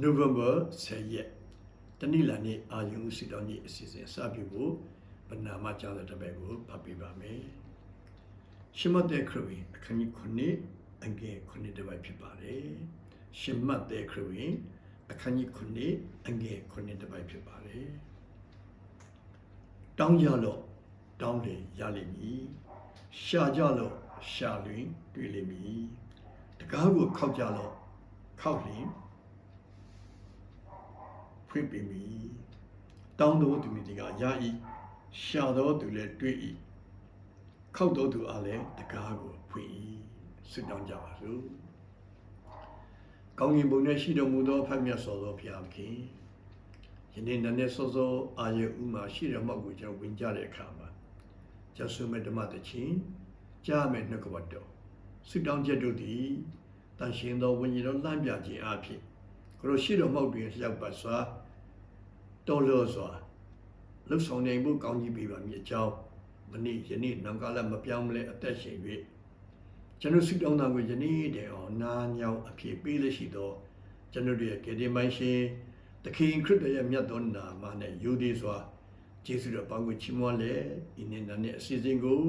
November 10ရက်တနင်္လာနေ့အာယုံစီတော်ကြီးအစီအစဉ်စပြုဖို့ပနာမကျောင်းတဲ့တပည့်ကိုဖတ်ပြပါမယ်။ရှမတ်တဲ့ခရစ်ဝင်အခန်းကြီး9အငယ်9တပည့်ဖြစ်ပါတယ်။ရှမတ်တဲ့ခရစ်ဝင်အခန်းကြီး9အငယ်9တပည့်ဖြစ်ပါတယ်။တောင်းကြလို့တောင်းလေရလိမ့်မည်။ရှာကြလို့ရှာလျင်တွေ့လိမ့်မည်။တကားကိုခောက်ကြလို့ခောက်လျင် ဖွင့်ပေးမိတောင်းတော်သူမိဒီကယာဤရှာတော်သူလည်းတွေ့ဤခောက်တော်သူအားလည်းတကားကိုဖွင့်ဤဆုတောင်းကြပါစို့ကောင်းကင်ဘုံနဲ့ရှိတော်မူသောဖတ်မြတ်စွာသောဘုရားခင်ယနေ့နည်းနည်းစောစောအာရုံဥမှာရှိတော်မောက်ကိုကျွန်တော်ဝင်ကြတဲ့အခါမှာကျဆူမဲ့ဓမ္မတချင်းကြားမဲ့နှုတ်ကပတ်တော်ဆုတောင်းချက်တို့သည်တန်ရှင်သောဝိညာဉ်တော်လှမ်းပြခြင်းအဖြစ်ကိုလိုရှိတော်မောက်တွင်လျှောက်ပတ်စွာ တော်လို့စွာလှုပ်ဆောင်နိုင်ဖို့ကောင်းကြီးပေးပါမည်အကြောင်းမနေ့ယနေ့နောင်ကာလမပြောင်းမလဲအသက်ရှင်၍ကျွန်တော်ဆုတောင်းတာကိုယနေ့တည်းအောင်နာညောင်းအဖြစ်ပေးလို့ရှိသောကျွန်တော်တို့ရဲ့ကေဒီမိုင်းရှင်သခင်ခရစ်တော်ရဲ့မြတ်သောနာမနဲ့ယူသည်စွာကျေးဇူးတော်ပေါင်းကိုချီးမွမ်းလေဤနေ့နဲ့အစီအစဉ်ကို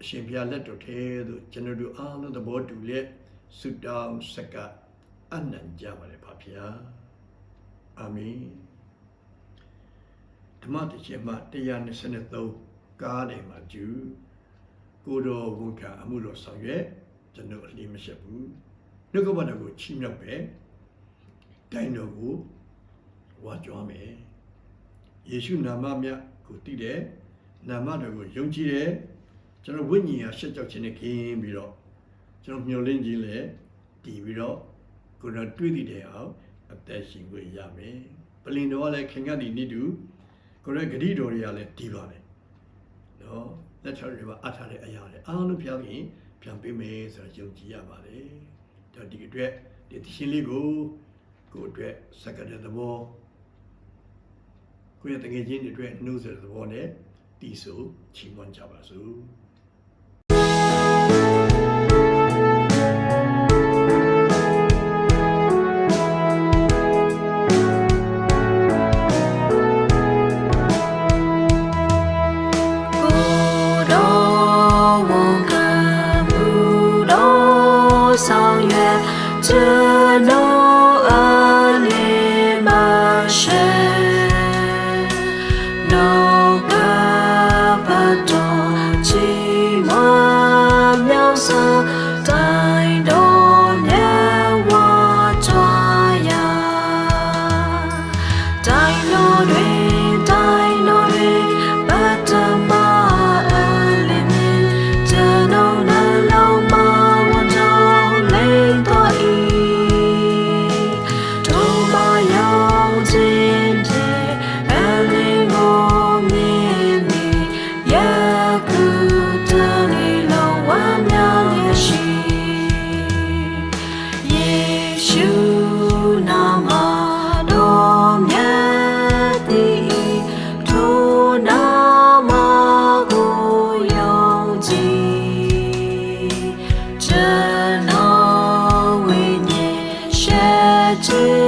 အရှင်ဘုရားလက်တော်ထဲသို့ကျွန်တော်တို့အားလုံးသဘောတူလက်ဆုတောင်းဆက်ကပ်အနံ့ကြပါလေပါဗျာအာမင် ဓမ္မတစ်ချက်မှ123ကားတယ်မှာကျူကိုတော်ဝန်ခံအမှုတော်ဆောင်ရွက်ကျွန်တော်အလီမရှိဘူးနှုတ်ကပတ်တော်ကိုချီးမြှောက်ပဲတိုင်းတော်ကိုဝါကြွားမယ်ယေရှုနာမမြတ်ကိုတည်တယ်နာမတော်ကိုယုံကြည်တယ်ကျွန်တော်ဝိညာဉ်ဟာရှက်ကြောက်ခြင်းနဲ့ခင်းပြီးတော့ကျွန်တော်မျှော်လင့်ခြင်းနဲ့တည်ပြီးတော့ကိုယ်တော်တွေ့သည့်တဲ့အောင်အသက်ရှင်ခွင့်ရမယ်။ပလင်တော်ကလည်းခင်ကဒီနေ့တူ ကိုယ်ရဲ့ဂတိတော်တွေကလည်းဒီပါပဲ။နော်လက်ချော်တွေမှာအထားတဲ့အရာတွေအားလုံးပြောင်းရင်ပြန်ပေးမယ်ဆိုတော့ယုံကြည်ရပါတယ်။ဒါဒီအတွက်ဒီသရှင်လေးကိုကိုယ်အတွက်စက္ကတဲ့သဘောကိုယ့်ရဲ့တကယ်ချင်းတွေအတွက်နှုတ်ဆက်တဲ့သဘောနဲ့တီးဆိုချီးမွမ်းကြပါစို့။ Shalom, we need shelter.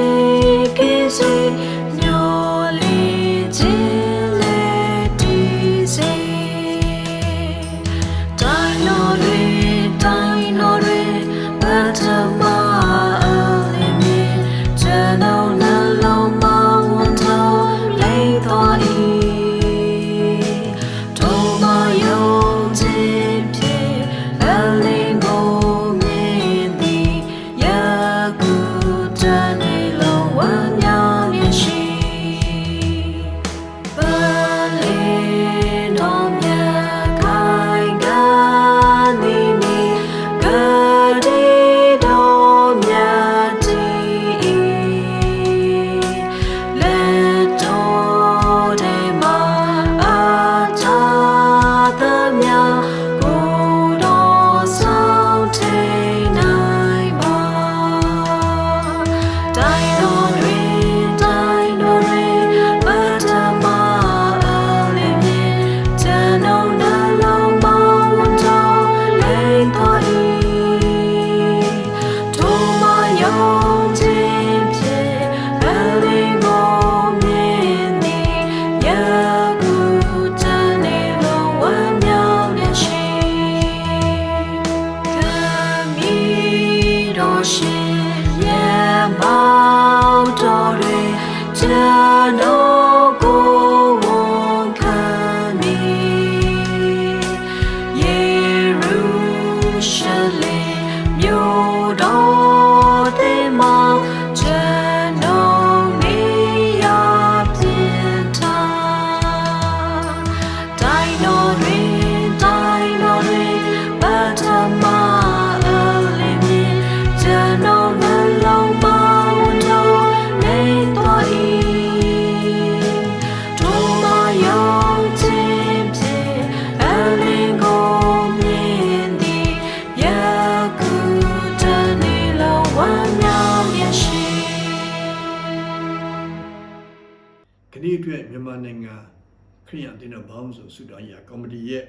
ခရိယန်အသင်းတော်ဘောင်းဆိုဆုတောင်းရာကော်မတီရဲ့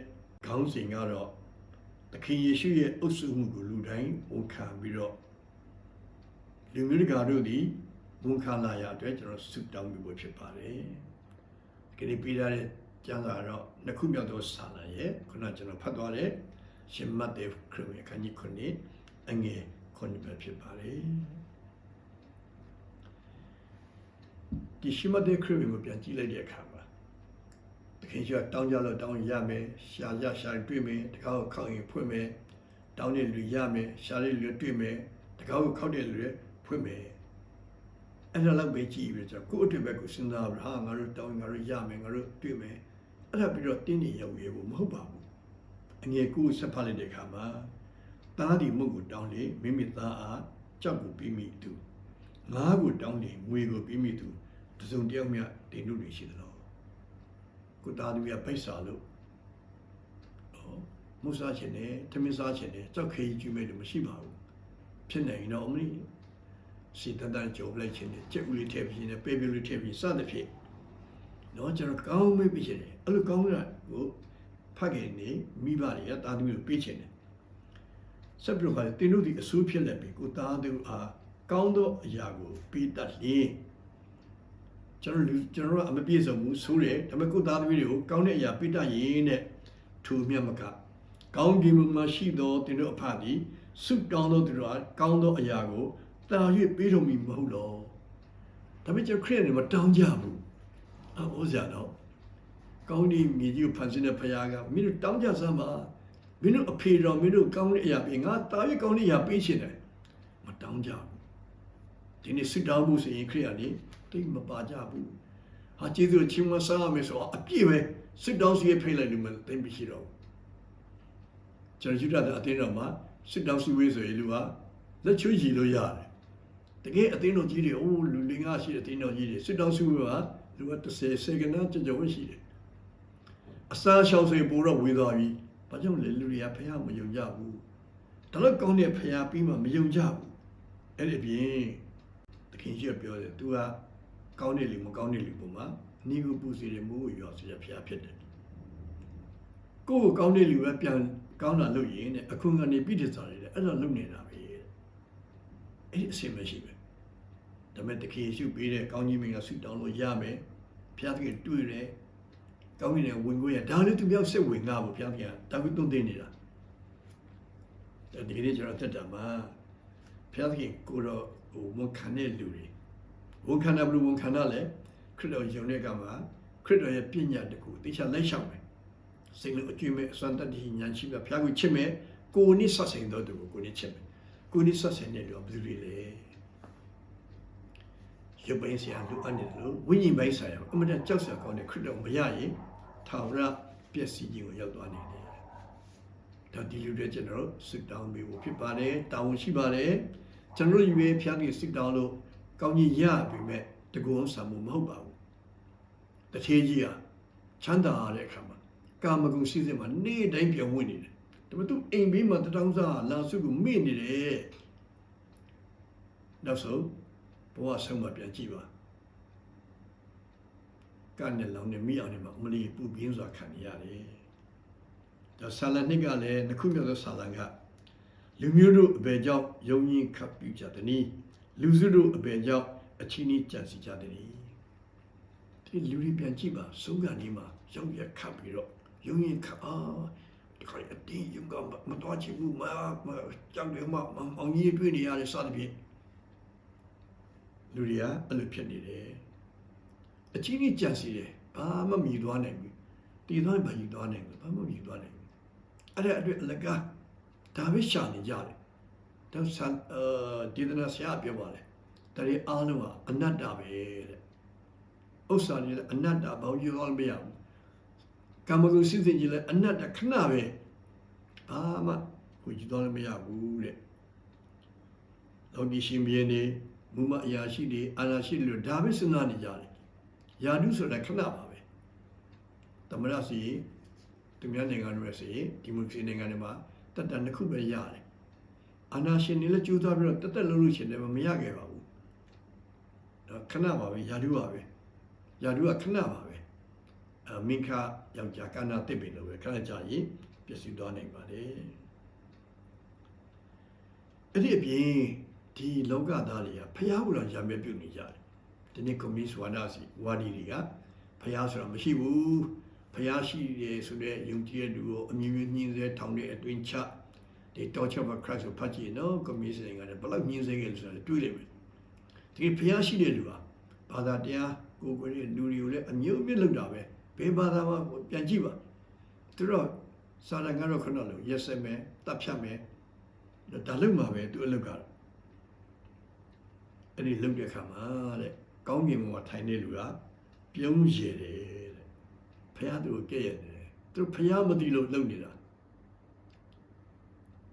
ခေါင်းစဉ်ကတော့သခင်ယေရှုရဲ့အုပ်စုမှုကိုလူတိုင်းဝန်ခံပြီးတော့လူမျိုးတကာတို့သည်ဝန်ခံလာရအတွက်ကျွန်တော်ဆုတောင်းပြီးဖို့ဖြစ်ပါတယ်။ခရီးပေးရတဲ့ကျမ်းစာတော့နှစ်ခုမြောက်သောစာလံရဲ့ခုနကျွန်တော်ဖတ်သွားတဲ့ရှင်မတ်တေခရစ်ဝင်ခန်းကြီးခုနှစ်အငယ်ခုနှစ်ပဲဖြစ်ပါတယ်။ဒီရှင်မတ်တေခရစ်ဝင်ကိုပြန်ကြည့်လိုက်တဲ့အခါမှာ သခင်ရှိကတောင်းကြလို့တောင်းရမယ်ရှာရရှာတွေ့မယ်တကားကိုခောက်ရင်ဖွင့်မယ်တောင်းတဲ့လူရမယ်ရှာတဲ့လူတွေ့မယ်တကားကိုခောက်တဲ့လူဖွင့်မယ်အဲ့ဒါလောက်ပဲကြည့်ပြီးတော့ကိုယ့်အတွက်ပဲကိုယ်စဉ်းစားပြီးဟာငါတို့တောင်းရင်ငါတို့ရမယ်ငါတို့တွေ့မယ်အဲ့ဒါပြီးတော့တင်းနေရောက်ရေဖို့မဟုတ်ပါဘူးအငယ်ကိုဆက်ဖတ်လိုက်တဲ့အခါမှာသားဒီမုတ်ကိုတောင်းလေမိမိသားအားကြောက်ကိုပြီးမိသူငါးကိုတောင်းလေငွေကိုပြီးမိသူတစုံတယောက်မြတင်တို့တွေရှိသလား ကိုသားသူရပိတ်စာလို့ဟောမုစားခြင်းနဲ့ထမင်းစားခြင်းနဲ့ကြောက်ခေးကြီးမဲ့လို့မရှိပါဘူးဖြစ်နေရင်တော့အမလို့စီတန်တန်ကြုံလိုက်ခြင်းနဲ့ကြက်ဦးလေးထည့်ပြီးနဲ့ပေပီလေးထည့်ပြီးစသဖြင့်တော့ကျွန်တော်ကောင်းမေးပြီးခြင်းတယ်အဲ့လိုကောင်းတာကိုဖတ်ခဲ့နေမိဘတွေကတာသမီးကိုပေးခြင်းတယ်ဆက်ပြီးတော့တင်တို့ဒီအဆိုးဖြစ်လက်ပြီးကိုသားသူအားကောင်းသောအရာကိုပေးတတ်လျင် ကျွန်တော်လူကျွန်တော်ကအမပြည့်စုံဘူးဆိုးတယ်ဒါပေမဲ့ကိုသားသမီးတွေကိုကောင်းတဲ့အရာပေးတတ်ရင်တဲ့ထိုမြတ်မကကောင်းကင်မှာရှိသောတင်တို့အဖသည်ဆုတောင်းသောသူတို့အားကောင်းသောအရာကိုတာ၍ပေးတော်မူမဟုတ်လောဒါပေမဲ့ကျွန်တော်ခရစ်ယာန်တွေမတောင်းကြဘူးအော်စရာတော့ကောင်းဒီမြေကြီးကိုဖန်ဆင်းတဲ့ဖခင်ကမင်းတို့တောင်းကြစမ်းပါမင်းတို့အဖေတော်မင်းတို့ကောင်းတဲ့အရာပေးငါတာ၍ကောင်းတဲ့အရာပေးရှင်တယ်မတောင်းကြဘူးဒီနေ့ဆုတောင်းဖို့ဆိုရင်ခရစ်ယာန် တွေတိတ်မပါကြဘူးဟာကျေးဇူးချင်းမဆားမယ်ဆိုတော့အပြည့်ပဲဆုတောင်းစီဖိတ်လိုက်လို့မသိမရှိတော့ဘူးကျွန်တော်ယူရတဲ့အတင်းတော်မှာဆုတောင်းစီဝေးဆိုရင်လူကလက်ချွေးကြည့်လို့ရတယ်တကယ်အတင်းတော်ကြီးတွေအိုးလူလင်္ကာရှိတဲ့အတင်းတော်ကြီးတွေဆွတောင်းစုကလူက30စေကနာကြကြဝရှိတယ်အစာရှောင်စေပိုတော့ဝေသွားပြီဘာကြောင့်လဲလူတွေကဖះမယုံကြဘူးဒါတော့ကောင်းတဲ့ဖះပြီးမှမယုံကြဘူးအဲ့ဒီပြင်သခင်ကြီးကပြောတယ် तू က ကောင်းတဲ့လူမကောင်းတဲ့လူပုံမှာနီကိုပူစီတယ်မိုးကိုရွာစေရဖះဖြစ်တယ်ကိုယ်ကိုကောင်းတဲ့လူပဲပြန်ကောင်းတာလုပ်ရင်တဲ့အခုကနေပြည့်တည်စားတယ်အဲ့ဒါလုပ်နေတာပဲအဲ့ဒီအစင်မရှိပဲဒါမဲ့တခင်ယေရှုပေးတဲ့ကောင်းကြီးမင်္ဂလာဆုတောင်းလို့ရမယ်ဘုရားသခင်တွေ့တယ်ကောင်းကြီးနဲ့ဝင်ကိုရဒါလည်းသူမြောက်စစ်ဝင်ငါဖို့ဘုရားသခင်တာဝိတုံးသိနေတာဒီကနေ့ကျွန်တော်တက်တာမှာဘုရားသခင်ကိုတော့ဟိုဝန်ခံတဲ့လူတွေ ဝန်ခံတယ်ဘယ်လိုဝန်ခံတာလဲခရစ်တော်ယုံတဲ့ကမှာခရစ်တော်ရဲ့ပညာတကူတေချာလိုက်ရှောင်မယ်စိတ်လုံးအကျွေးမဲ့အစွမ်းတတ္တိဉာဏ်ရှိမြဘုရားကိုချစ်မယ်ကိုယ်နိဆက်ဆိုင်တော်သူကိုကိုယ်နိချစ်မယ်ကိုယ်နိဆက်ဆိုင်တဲ့လူကဘယ်သူတွေလဲရုပ်ပိုင်းဆရာလူအပ်နေတယ်လို့ဝိညာဉ်ပိုင်းဆရာအမှန်တကြောက်စရာကောင်းတဲ့ခရစ်တော်မရရင်ထာဝရပျက်စီးခြင်းကိုရောက်သွားနေတယ်ဒါဒီလူတွေကျွန်တော်တို့စစ်တောင်းပေးဖို့ဖြစ်ပါတယ်တာဝန်ရှိပါတယ်ကျွန်တော်တို့ရွေးဖျားပြီးစစ်တောင်းလို့ ကောင်းကြီးရပြီမဲ့တကူအောင်ဆံမှုမဟုတ်ပါဘူးတထေးကြီးဟာချမ်းသာရတဲ့အခါမှာကာမဂုဏ်ရှိစေမှာနေ့တိုင်းပြောင်းဝင်နေတယ်ဒါပေမဲ့သူအိမ်ဘေးမှာတတောင်းစားလာစုကိုမေ့နေတယ်နောက်ဆုံးဘဝဆုံးမပြန်ကြည့်ပါကနဲ့လောင်နဲ့မိအောင်နဲ့မှာအမလီပူပြင်းစွာခံနေရတယ်ဒါဆာလနစ်ကလည်းနှစ်ခုမြောက်သောဆာလန်ကလူမျိုးတို့အဘယ်ကြောင့်ယုံရင်ခပ်ပြကြသည်နီ လူစုတို့အဘယ်ကြောင့်အချင်းကြီးကြံစီကြသည်နီဒီလူတွေပြန်ကြည့်ပါဆုံးကနေမှာရောက်ရခပ်ပြီးတော့ယုံရင်ခပ်အာဒီခိုင်အတင်းယုံကမတော်ချင်ဘူးမကြောက်တယ်မအောင်ကြီးတွေ့နေရတယ်စသဖြင့်လူတွေကအဲ့လိုဖြစ်နေတယ်အချင်းကြီးကြံစီတယ်ဘာမှမြည်သွားနိုင်ဘူးတည်သွားရင်ဘာမြည်သွားနိုင်ဘူးဘာမှမြည်သွားနိုင်ဘူးအဲ့ဒါအတွက်အလကားဒါပဲရှာနေကြတယ် တော့ဆန်အဲဒီဒနာဆရာပြောပါလေတရေအားလုံးကအနတ္တပဲတဲ့ဥစ္စာတွေလည်းအနတ္တဘာလို့ရောမရဘူးကာမဂုဏ်စစ်စစ်ကြီးလည်းအနတ္တခဏပဲဘာမှကိုကြည့်တော့လည်းမရဘူးတဲ့လောကီရှင်ဘီနေမူမအရာရှိတွေအာနာရှိတွေဒါပဲစဉ်းစားနေကြတယ်ယာတုဆိုတာခဏပါပဲသမရစီသူများနိုင်ငံတွေစီဒီမိုကရေစီနိုင်ငံတွေမှာတက်တန်တစ်ခုပဲရတယ် အာနာရှင်တွေလည်းကြိုးစားပြီးတော့တက်တက်လုံးလို့ရှင်တယ်မရခဲ့ပါဘူးဒါခဏပါပဲယာတုပါပဲယာတုကခဏပါပဲအမင်္ခယောက်ျားကနာတစ်ပင်လို့ပဲခဏကြာရင်ပျက်စီးသွားနိုင်ပါတယ်အဲ့ဒီအပြင်ဒီလောကသားတွေကဖျားဘူးတော့ရံမဲ့ပြုတ်နေကြတယ်ဒီနေ့ကွန်မြူနစ်ဝါဒစီဝါဒီတွေကဖျားဆိုတာမရှိဘူးဖျားရှိတယ်ဆိုတဲ့ယုံကြည်တဲ့လူကိုအမြင်မြင်ညင်းစေထောင်တဲ့အတွင်းချ ဒီ torture of Christ ကိုဖတ်ကြည့်နော်ကွန်မြူနစ်တွေကလည်းဘယ်လောက်ညင်းစေခဲ့လဲဆိုတာတွေ့လိမ့်မယ်ဒီဖျားရှိတဲ့လူဟာဘာသာတရားကိုယ်ကိုယ်ရဲ့လူတွေကိုလည်းအမျိုးမျိုးလုပ်တာပဲဘယ်ဘာသာမှပြန်ကြည့်ပါသူတို့စာရကတော့ခဏလို့ရက်စက်မယ်တပ်ဖြတ်မယ်ဒါလုပ်မှာပဲသူအလုပ်ကတော့အဲ့ဒီလုပ်တဲ့အခါမှာတဲ့ကောင်းကင်ဘုံမှာထိုင်နေလူကပြုံးရည်တယ်တဲ့ဖះသူကိုကြည့်ရတယ်သူဖះမသိလို့လုပ်နေတာ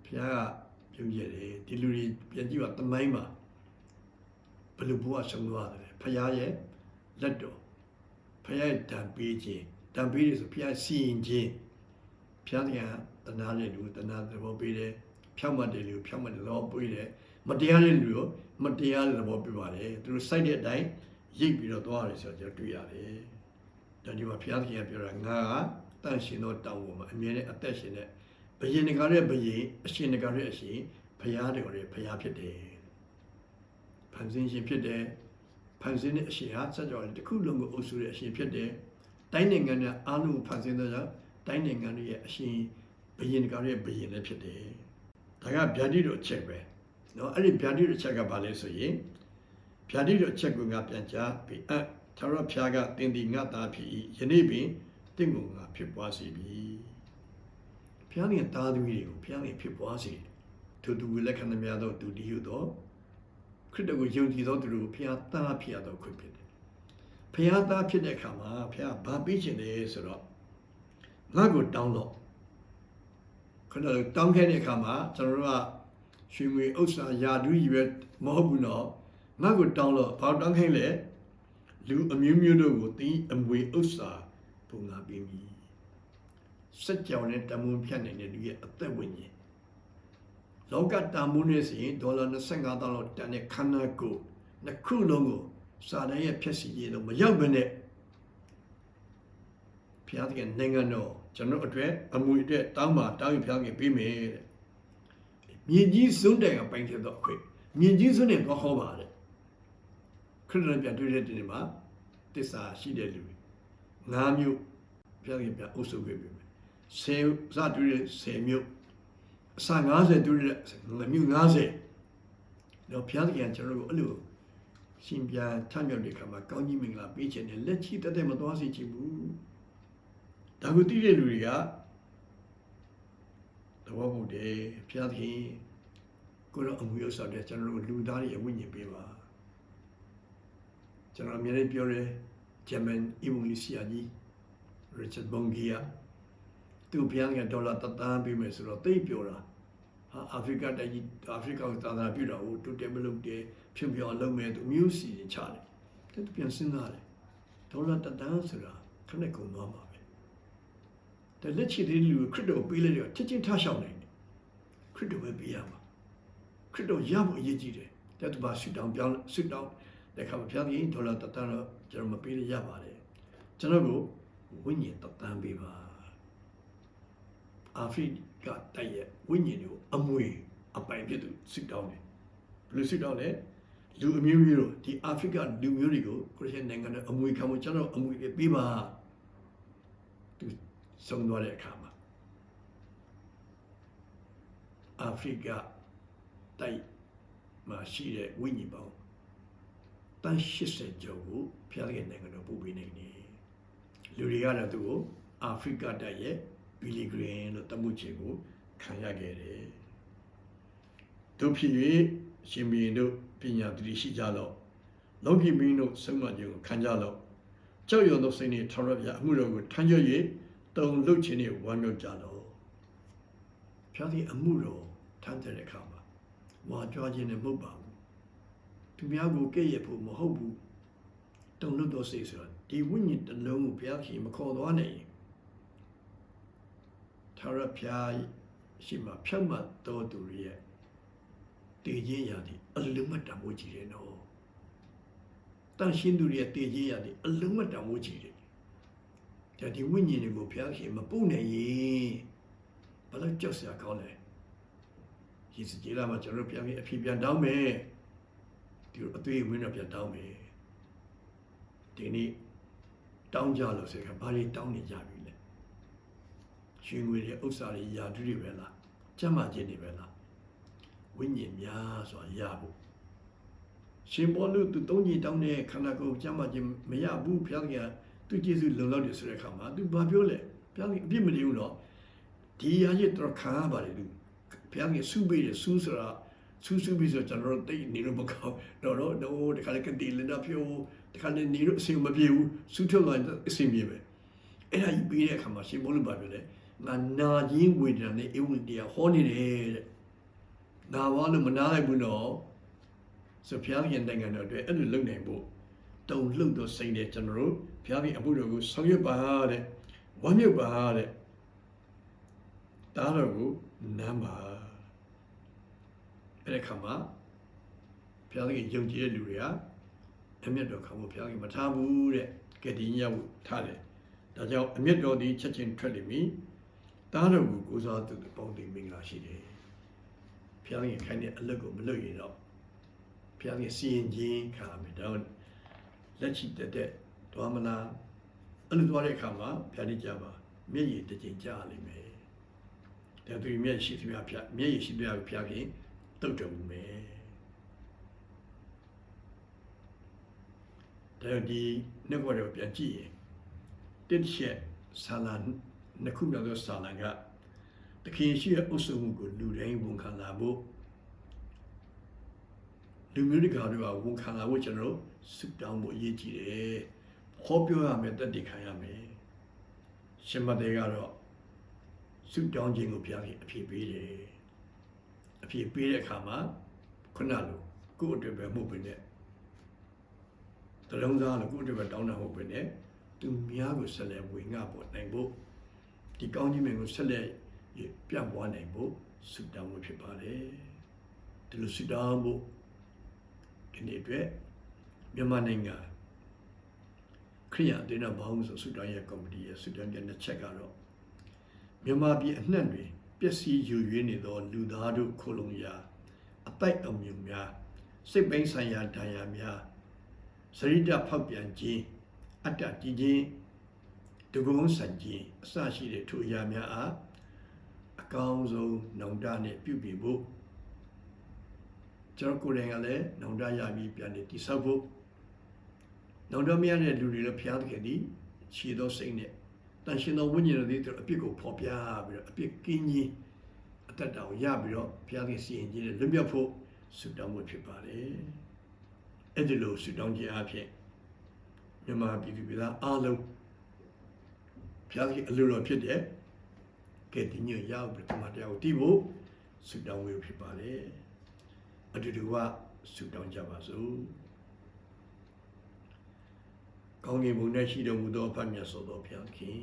ဖះကပြုံးရည်တယ်ဒီလူတွေပြန်ကြည့်ပါတမိုင်းမှာဘယ်လိုဘုရားဆုံးသွားတယ်ဖះရဲ့လက်တော်ဖះရဲ့တံပေးခြင်းတံပေးတယ်ဆိုဖះစီရင်ခြင်းဖះတရားတနာတဲ့လူတနာသဘောပေးတယ်ဖြောက်မှတ်တယ်လူဖြောက်မှတ်တယ်သဘောပေးတယ်မတရားတဲ့လူရောမတရားတဲ့သဘောပေးပါတယ်သူတို့စိုက်တဲ့အတိုင်းရိပ်ပြီးတော့သွားရတယ်ဆိုတော့ကျွန်တော်တွေ့ရတယ်ဒါဒီမှာဘုရားသခင်ကပြောတာငါကတန့်ရှင်သောတောင်းပေါ်မှာအမြဲတမ်းအသက်ရှင်တဲ့ ဘယင်တကားတဲ့ဘယင်အရှင်တကားတဲ့အရှင်ဘုရားတော်ရဲ့ဘုရားဖြစ်တယ်။ဖန်ဆင်းရှင်ဖြစ်တယ်။ဖန်ဆင်းတဲ့အရှင်ဟာစက်ကြော်တဲ့တစ်ခုလုံးကိုအုပ်စုတဲ့အရှင်ဖြစ်တယ်။တိုင်းနိုင်ငံရဲ့အာလုံးကိုဖန်ဆင်းတဲ့ကြောင့်တိုင်းနိုင်ငံရဲ့အရှင်ဘယင်တကားရဲ့ဘယင်လည်းဖြစ်တယ်။ဒါကဗျာတိတော်ချက်ပဲ။နော်အဲ့ဒီဗျာတိတော်ချက်ကဘာလဲဆိုရင်ဗျာတိတော်ချက်ကိုငါပြန်ကြားပြီးအပ်သာရဖျားကတင်ဒီငါသားဖြစ်၏ယနေ့ပင်တင့်ကိုငါဖြစ်ပွားစီပြီ။ ဘုရားရဲ့သားသမီးတွေကိုဘုရားရဲ့ဖြစ်ပွားစီသူသူလက္ခဏာများသောသူတည်းဟုသောခရစ်တော်ကိုယုံကြည်သောသူတို့ကိုဘုရားသားဖြစ်ရသောခွင့်ဖြစ်တယ်ဘုရားသားဖြစ်တဲ့အခါမှာဘုရားဘာပေးခြင်းလဲဆိုတော့ငါ့ကိုတောင်းတော့ခဏလောက်တောင်းခဲ့တဲ့အခါမှာကျွန်တော်တို့ကရွှေငွေဥစ္စာယာဒူးကြီးပဲမဟုတ်ဘူးနော်ငါ့ကိုတောင်းတော့ဘာတောင်းခိုင်းလဲလူအမျိုးမျိုးတို့ကိုတင်းအမွေဥစ္စာပုံငါပေးမည် စက်ကြောင်နဲ့တမွန်ဖြတ်နိုင်တဲ့လူရဲ့အသက်ဝိညာဉ်လောကတန်မိုးနဲ့ဆိုရင်ဒေါ်လာ25တောင်းလောက်တန်တဲ့ခန္ဓာကိုယ်နှစ်ခုလုံးကိုစာတန်ရဲ့ဖြည့်စီရေးတော့မရောက်ဘဲနဲ့ဘုရားသခင်နိုင်ငံတော်ကျွန်တော်အတွက်အမွေအတွက်တောင်းပါတောင်းရင်ဘုရားခင်ပေးမယ်တဲ့မြေကြီးစွန်းတဲ့အပိုင်းဖြစ်တော့အခွင့်မြေကြီးစွန်းတဲ့တော့ဟောပါတဲ့ခရစ်တော်ပြန်တွေ့တဲ့ဒီမှာတစ္ဆာရှိတဲ့လူငါးမျိုးဘုရားခင်ပြန်အုပ်စုပေးပြီ ဆယ်စတွေ့တဲ့ဆယ်မျိုးအစ90တွေ့တဲ့မျိုး90တော့ဘုရားခင်ကျွန်တော်တို့အဲ့လိုရှင်ပြန်ထမြောက်တဲ့ခါမှာကောင်းကြီးမင်္ဂလာပေးခြင်းနဲ့လက်ချီတက်တက်မသွားစေချင်ဘူးဒါကိုသိတဲ့လူတွေကသဘောပေါက်တယ်ဘုရားသခင်ကိုရောအမှုရဆောက်တဲ့ကျွန်တော်တို့လူသားတွေအဝိညာဉ်ပေးပါကျွန်တော်အများကြီးပြောတယ်ဂျမန်အီဝံလီစီယာကြီးရစ်ချတ်ဘုံဂီယာ သူဘုရားကဒေါ်လာတသန်းပေးမယ်ဆိုတော့တိတ်ပြောတာဟာအာဖရိကတိုက်ကြီးအာဖရိကကိုသာသနာပြုတာကိုတူတယ်မလုပ်တယ်ဖြုံပြောင်းလုပ်မယ်သူမျိုးစီချတယ်သူပြန်စဉ်းစားတယ်ဒေါ်လာတသန်းဆိုတာခနဲ့ကုန်သွားမှာပဲတဲ့လက်ချီတဲ့လူခရစ်တော်ပေးလိုက်တော့ချက်ချင်းထားရှောင်နိုင်တယ်ခရစ်တော်ပဲပေးရမှာခရစ်တော်ရဖို့အရေးကြီးတယ်တဲ့သူပါဆူတောင်းပြောင်းဆူတောင်းတဲ့ခါမှာဖျားပြီးဒေါ်လာတသန်းတော့ကျွန်တော်မပေးရရပါတယ်ကျွန်တော်ကိုဝိညာဉ်တသန်းပေးပါ အာဖရိကတိုက်ရဲ့ဝိညာဉ်တွေကိုအမွေအပိုင်ဖြစ်သူစစ်တောင်းတယ်ဘယ်လိုစစ်တောင်းလဲလူအမျိုးမျိုးတို့ဒီအာဖရိကလူမျိုးတွေကိုခရစ်ယာန်နိုင်ငံနဲ့အမွေခံဖို့ကျွန်တော်အမွေပေးပါသူဆုံးသွားတဲ့အခါမှာအာဖရိကတိုက်မှာရှိတဲ့ဝိညာဉ်ပေါင်းတန်80ကျော်ကိုဖျားတဲ့နိုင်ငံတော်ပို့ပေးနိုင်တယ်လူတွေကတော့သူ့ကိုအာဖရိကတိုက်ရဲ့ ဘီလီဂရင်းလို့တမှုချေကိုခံရခဲ့တယ်တို့ဖြစ်၍ရှင်ဘီရင်တို့ပညာတတိရှိကြတော့လောကီမင်းတို့ဆုံးမခြင်းကိုခံကြတော့ကြောက်ရွံ့သောစိတ်နှင့်ထောက်ရပြအမှုတော်ကိုထမ်းရွက်၍တုံလုတ်ခြင်းနဲ့ဝမ်းမြောက်ကြတော့ဖျားသည့်အမှုတော်ထမ်းတဲ့အခါမှာဝါကြွားခြင်းနဲ့မဟုတ်ပါဘူးသူများကိုကဲ့ရဲ့ဖို့မဟုတ်ဘူးတုံလုတ်သောစိတ်ဆိုတာဒီဝိညာဉ်တစ်လုံးကိုဘုရားခင်မခေါ်သွားနိုင်ရင် ထာဝရဘုရားရှိမှဖြတ်မှတ်တော်သူရဲ့တည်ခြင်းရာဒီအလုံးမတမိုးကြီးတယ်နော်တန်ရှင်းသူတွေရဲ့တည်ခြင်းရတယ်အလုံးမတန်ဖို့ချီတယ်ဒါဒီဝိညာဉ်တွေကိုဘုရားရှင်မပုတ်နိုင်ရင်ဘယ်တော့ကြောက်စရာကောင်းလဲယေရှုကြီးလာမှာကျွန်တော်တို့ပြန်ပြီးအဖြစ်ပြန်တောင်းမယ်ဒီလိုအသွေးဝင်းတော့ပြန်တောင်းမယ်ဒီနေ့တောင်းကြလို့ဆိုရင်ဘာတွေတောင်းနေကြပြီလဲ ရွှေငွေတွေဥစ္စာတွေယာတုတွေပဲလားကျမ်းမာခြင်းတွေပဲလားဝိညာဉ်များစွာရဖို့ရှင်ဘောလူသူသုံးကြီးတောင်းတဲ့ခန္ဓာကိုယ်ကျမ်းမာခြင်းမရဘူးဘုရားကသူကျေးဇူးလုံလောက်တယ်ဆိုတဲ့အခါမှာသူဘာပြောလဲဘုရားကအပြစ်မတည်ဘူးတော့ဒီရာကြီးတော့ခံရပါတယ်သူဘုရားကစုပေးတယ်စူးဆိုတာစူးစူးပြီးဆိုကျွန်တော်တို့တိတ်နေလို့မကောင်းတော့တော့တော့တခါလေကတိလည်းတော့ပြောတခါလေနေလို့အဆင်မပြေဘူးစူးထုတ်လိုက်အဆင်ပြေပဲအဲ့ဒါကြီးပြီးတဲ့အခါမှာရှင်ဘောလူဘာပြောလဲ ငါနာခြင်းဝေဒနာနဲ့အဝိတရားဟောနေတယ်တဲ့နာဝါလို့မနာလိုက်ဘူးတော့ဆိုဘုရားရှင်နိုင်ငံတော်အတွက်အဲ့လိုလုပ်နိုင်ဖို့တုံလှုပ်တော့စိတ်နဲ့ကျွန်တော်တို့ဘုရားရှင်အမှုတော်ကိုဆောင်ရွက်ပါတဲ့ဝမ်းမြောက်ပါတဲ့တားတော်ကိုနမ်းပါအဲ့ဒီခါမှာဘုရားရှင်ယုံကြည်တဲ့လူတွေဟာအမျက်တော်ခံဖို့ဘုရားရှင်မထားဘူးတဲ့ကဲဒီညဝထားတယ်ဒါကြောင့်အမျက်တော်ဒီချက်ချင်းထွက်လိမ့်မည် တားတော်ကိုကိုးစားသူပေါင်းတင်မင်္ဂလာရှိတယ်ဘုရားရှင်ခိုင်းတဲ့အလုပ်ကိုမလုပ်ရင်တော့ဘုရားရှင်စီရင်ခြင်းခံရမယ်ဒါတော့လက်ချတက်တဲ့တော်မလားအဲ့လိုသွားတဲ့အခါမှာဘုရားတိကြပါမျက်ရည်တစ်ချိန်ကြာလိမ့်မယ်ဒါသူမျက်ရှိသမျှဖျားမျက်ရည်ရှိသမျှကိုဖျားခင်တုတ်တော်မူမယ်ဒါကြောင့်ဒီနှစ်ခွက်တော့ပြန်ကြည့်ရင်တစ်ချက်ဆာလ န်နှစ်ခုမြောက်သောဆာလန်ကတခင်ရှိရဲ့အုပ်စုမှုကိုလူတိုင်းဝန်ခံလာဖို့လူမျိုးတကာတို့ကဝန်ခံလာဖို့ကျွန်တော်တို့စုတောင်းဖို့အရေးကြီးတယ်ဟောပြောရမယ်တတ်တည်ခံရမယ်ရှင်မတေကတော့စုတောင်းခြင်းကိုပြပြီးအဖြစ်ပေးတယ်အဖြစ်ပေးတဲ့အခါမှာခုနလိုကိုယ့်အတွက်ပဲမှုပဲနဲ့တလုံးသားလို့ကိုယ့်အတွက်ပဲတောင်းတာမဟုတ်ပဲနဲ့သူများကိုဆက်လက်ဝင်ငါပေါ်နိုင်ဖို့ ဒီကောင်းကြီးမင်းကိုဆက်လက်ပြန့်ပွားနိုင်ဖို့စုတောင်းမှုဖြစ်ပါတယ်ဒီလိုစုတောင်းဖို့ဒီနေ့အတွက်မြန်မာနိုင်ငံခရိယအသင်းတော်ဘောင်းဆိုစုတောင်းရဲ့ကော်မတီရဲ့စုတောင်းတဲ့နှစ်ချက်ကတော့မြန်မာပြည်အနှံ့တွင်ပျက်စီးယူရွေးနေသော လူသားတို့ခိုလုံရာအတိုက်အမြုံများစိတ်ပိုင်းဆိုင်ရာဒဏ်ရာများစရိတဖောက်ပြန်ခြင်းအတ္တတည်ခြင်း တကုံးဆန်ခြင်းအစရှိတဲ့ထိုအရာများအားအကောင်းဆုံးနောင်တနဲ့ပြုပြင်ဖို့ကျွန်တော်ကိုယ်တိုင်ကလည်းနောင်တရပြီးပြန်နေတိဆောက်ဖို့နောင်တမရတဲ့လူတွေလည်းဖျားသခင်ဒီခြေသောစိတ်နဲ့တန်ရှင်သောဝိညာဉ်တော်သည်သူအပြစ်ကိုဖော်ပြပြီးတော့အပြစ်ကင်းခြင်းအတ္တတော်ရပြီးတော့ဘုရားသခင်စီရင်ခြင်းနဲ့လွတ်မြောက်ဖို့ဆုတောင်းဖို့ဖြစ်ပါတယ်။အဲ့ဒီလိုဆုတောင်းခြင်းအဖြစ်မြန်မာပြည်သူပြည်သားအားလုံး ဘုရားသခင်အလိုတော်ဖြစ်တဲ့ကဲဒီညရောက်ပြီးတမန်တော်ကိုတည်ဖို့ဆုတောင်းဝေဖြစ်ပါတယ်။အတူတူကဆုတောင်းကြပါစို့။ကောင်းကင်ဘုံ၌ရှိတော်မူသောအဖတ်မြတ်စွာသောဘုရားခင်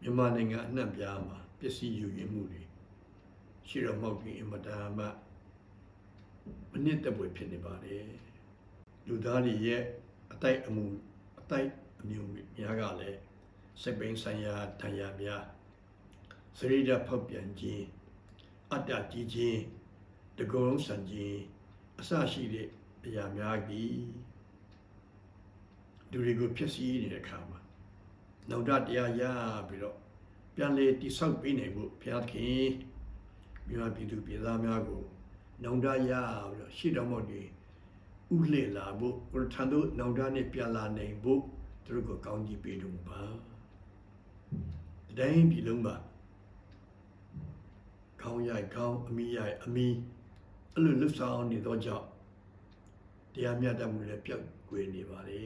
မြန်မာနိုင်ငံအနှံ့ပြားမှာပစ္စည်းယူရင်းမှုတွေရှိတော်မောက်ပြီးအမတားမှမနစ်တပွဲဖြစ်နေပါတယ်လူသားတွေရဲ့အတိုက်အမှုအတိုက်အမျိုးများကလည်း စိတ်ပိန်ဆိုင်ရာတရားများစရိဒဖောက်ပြန်ခြင်းအတ္တကြီးခြင်းတကုံဆန်ခြင်းအစရှိတဲ့အရာများကြီးလူတွေကိုဖြစ်စည်းနေတဲ့အခါမှာနောင်တတရားရပြီးတော့ပြန်လေတိဆောက်ပေးနိုင်ဖို့ဘုရားသခင်မြန်မာပြည်သူပြည်သားများကိုနောင်တရပြီးတော့ရှေ့တော်မောက်တွေဥလှည့်လာဖို့ကိုယ်ထံသို့နောင်တနဲ့ပြန်လာနိုင်ဖို့သူတို့ကိုကောင်းကြီးပေးလို့ပါ အတိုင်းပြည်လုံးပါခေါင်းရိုက်ခေါင်းအမိရိုက်အမိအဲ့လိုလှုပ်ဆောင်နေသောကြောင့်တရားမြတ်တမှုလည်းပြောက်ကွယ်နေပါလေ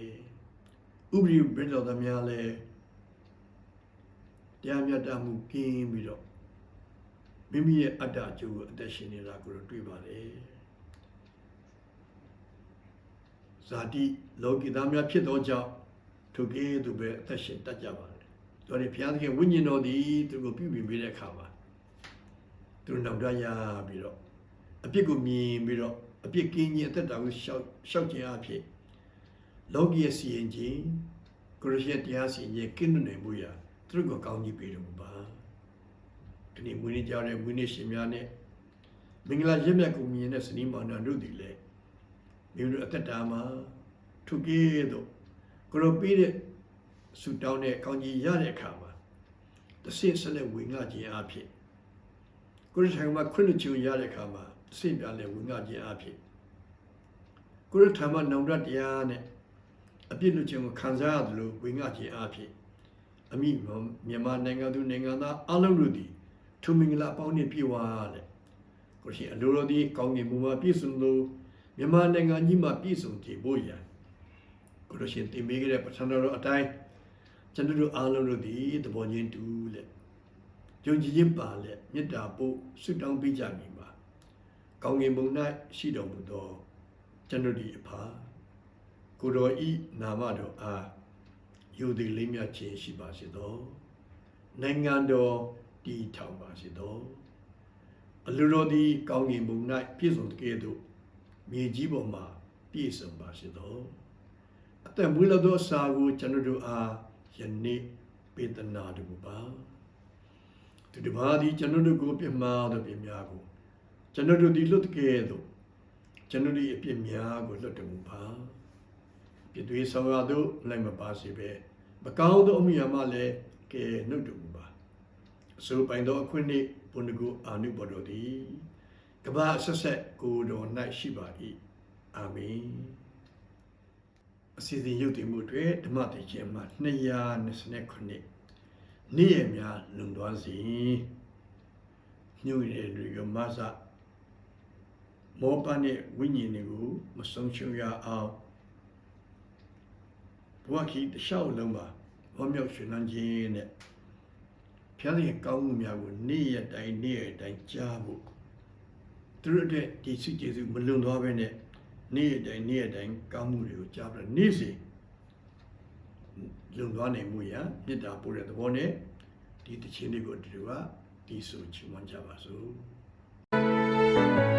ဥပရိပရိတော်သမ ्या လည်းတရားမြတ်တမှုကင်းပြီးတော့မိမိရဲ့အတ္တအကျိုးကိုအသက်ရှင်နေတာကိုတော့တွေ့ပါလေဇာတိလောကီသားများဖြစ်သောကြောင့်သူကဲသူပဲအသက်ရှင်တတ်ကြပါ လေ။ဒါနဲ့ဘုရားသခင်ဝိညာဉ်တော်သည်သူကိုပြုပြင်ပေးတဲ့အခါမှာသူနောက်တရပြီးတော့အပြစ်ကိုမြင်ပြီးတော့အပြစ်ကင်းခြင်းအသက်တာကိုရှောက်ရှောက်ခြင်းအဖြစ်လောကီရဲ့စီရင်ခြင်းကိုရရှိတရားစီရင်ခြင်းကင်းလွတ်နိုင်မှုရာသူတို့ကိုကောင်းကြီးပေးတော်မူပါဒီနေ့မွေးနေ့ကြောင်းတဲ့မွေးနေ့ရှင်များနဲ့မင်္ဂလာရင့်မြတ်ကိုမြင်တဲ့စနီးမောင်နှံတို့သည်လည်းမိမိတို့အသက်တာမှာထုကေးတော့ကိုရောပေးတဲ့ ဆူတောင်းတဲ့ကောင်းကြီးရတဲ့အခါမှာတစ်ဆင့်ဆက်လက်ဝင်ငါခြင်းအဖြစ်ကိုရထိုင်မှာခွင့်လွှတ်ခြင်းရတဲ့အခါမှာတစ်ဆင့်ပြန်လဲဝင်ငါခြင်းအဖြစ်ကိုရထိုင်မှာနောင်တတရားနဲ့အပြစ်လွတ်ခြင်းကိုခံစားရတယ်လို့ဝင်ငါခြင်းအဖြစ်အမိမြန်မာနိုင်ငံသူနိုင်ငံသားအလုံးတို့သည်ထုံမင်္ဂလာအပေါင်းနဲ့ပြည့်ဝတဲ့ကိုရှိအလိုတော်ဒီကောင်းကင်ဘုံမှာပြည့်စုံလို့မြန်မာနိုင်ငံကြီးမှာပြည့်စုံကြဖို့ရန်ကိုရရှင်တင်ပေးခဲ့တဲ့ပထမတော်အတိုင်း ကျွန်တော်တို့အားလုံးတို့ဒီသဘောချင်းတူလက်ယုံကြည်ခြင်းပါလက်မေတ္တာပို့ဆုတောင်းပေးကြမည်မှာကောင်းကင်ဘုံ၌ရှိတော်မူသောကျွန်တော်ဒီအဖာကိုတော်ဤနာမတော်အားယူသည်လေးမြတ်ခြင်းရှိပါစေသောနိုင်ငံတော်တည်ထောင်ပါစေသောအလိုတော်သည်ကောင်းကင်ဘုံ၌ပြည့်စုံတကယ်သို့မြေကြီးပေါ်မှာပြည့်စုံပါစေသောအသက်မွေးလသောစာကိုကျွန်တော်တို့အား ယနေ့ပေးသနာတော်မူပါသူတပါးသည်ကျွန်တော်တို့ကိုပြစ်မှားသောပြစ်များကိုကျွန်တော်တို့သည်လွတ်ကဲ့သို့ကျွန်တော်တို့၏အပြစ်များကိုလွတ်တော်မူပါပြစ်တွေးဆောင်ရသောလိုက်မပါစေပဲမကောင်းသောအမှုရာမှလည်းကဲနှုတ်တော်မူပါအစိုးပိုင်သောအခွင့်နှင့်ဘုန်းကိုအာနုဘော်တော်သည်ကမ္ဘာအဆက်ဆက်ကိုယ်တော်၌ရှိပါ၏အာမင် အစီအစဉ်ရုပ်တည်မှုတွေဓမ္မတည်ခြင်းမှာ229နေ့ရက်များလွန်သွားစီညွှန်ရည်တွေကမဆမောပန်းနဲ့ဝိညာဉ်တွေကိုမဆုံးရှုံးရအောင်ဘဝခီတလျှောက်လုံးပါဘောမြောက်ရှင်လန်းခြင်းနဲ့ဖျားတဲ့ကောင်းမှုများကိုနေ့ရက်တိုင်းနေ့ရက်တိုင်းကြားဖို့သူတို့အတွက်ဒီစုကျေစုမလွန်သွားပဲနဲ့ နေ့ရက်တိုင်းနေ့ရက်တိုင်းကောင်းမှုတွေကိုကြားပြီးတော့နေ့စဉ်လုံသွားနိုင်မှုရမေတ္တာပို့တဲ့သဘောနဲ့ဒီတခြင်းတွေကိုဒီလိုကဒီဆိုချီးမွမ်းကြပါစို့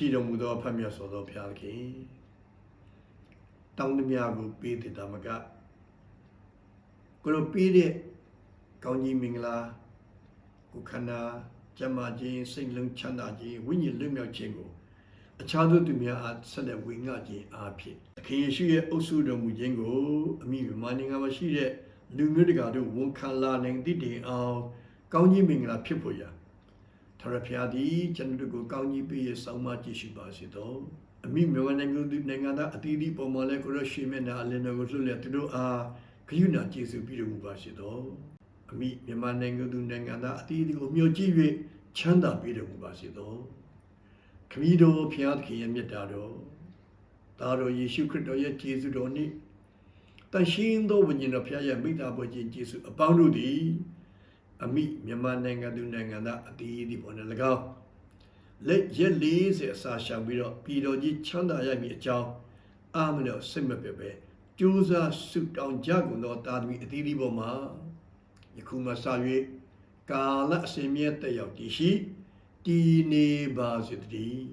ရှိတော်မူသောအဖက်မြတ်စွာသောဘုရားသခင်တောင်းတမြကိုပေးတဲ့တာမကကိုလိုပေးတဲ့ကောင်းကြီးမင်္ဂလာကိုခန္ဓာကျမ်းမာခြင်းစိတ်လုံးချမ်းသာခြင်းဝိညာဉ်လွတ်မြောက်ခြင်းကိုအခြားသောသူများအားဆက်လက်ဝေငှခြင်းအားဖြင့်သခင်ယေရှုရဲ့အုပ်စုတော်မူခြင်းကိုအမိမြန်မာနိုင်ငံမှာရှိတဲ့လူမျိုးတကာတို့ဝန်ခံလာနိုင်သည့်တိုင်အောင်ကောင်းကြီးမင်္ဂလာဖြစ်ဖို့ရာ ထာဝရဘုရားသည်ကျွန်တော်တို့ကိုကောင်းကြီးပေးရဆောင်မကြည့်ရှိပါစေတော့အမိမြန်မာနိုင်ငံသူနိုင်ငံသားအသီးသီးပေါ်မှာလည်းကိုရရှိမျက်နှာအလင်းတော်ကိုလွှတ်လက်သူတို့အားဂရုဏာကျေးဇူးပြုတော်မူပါစေတော့အမိမြန်မာနိုင်ငံသူနိုင်ငံသားအသီးသီးကိုမျှော်ကြည့်၍ချမ်းသာပေးတော်မူပါစေတော့ခမည်းတော်ဘုရားသခင်ရဲ့မြတ်တာတော်သားတော်ယေရှုခရစ်တော်ရဲ့ကျေးဇူးတော်နှင့်တန်ရှင်းသောဝိညာဉ်တော်ဘုရားရဲ့မိသားပေါ်ခြင်းကျေးဇူးအပေါင်းတို့သည် အမိမြန်မာနိုင်ငံသူနိုင်ငံသားအတီးဒီပေါ်နဲ့၎င်းလက်ရက်40အစာရှောင်ပြီးတော့ပြည်တော်ကြီးချမ်းသာရမည်အကြောင်းအာမလို့စိတ်မပြတ်ပဲကြိုးစားဆုတောင်းကြကုန်သောတာသမီအတီးဒီပေါ်မှာယခုမှစ၍ကာလအစဉ်မြဲတက်ရောက်တည်ရှိတည်နေပါစေတည်း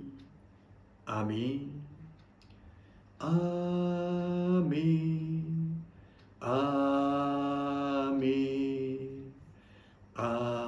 အာမင်အာမင်အာမင် အာ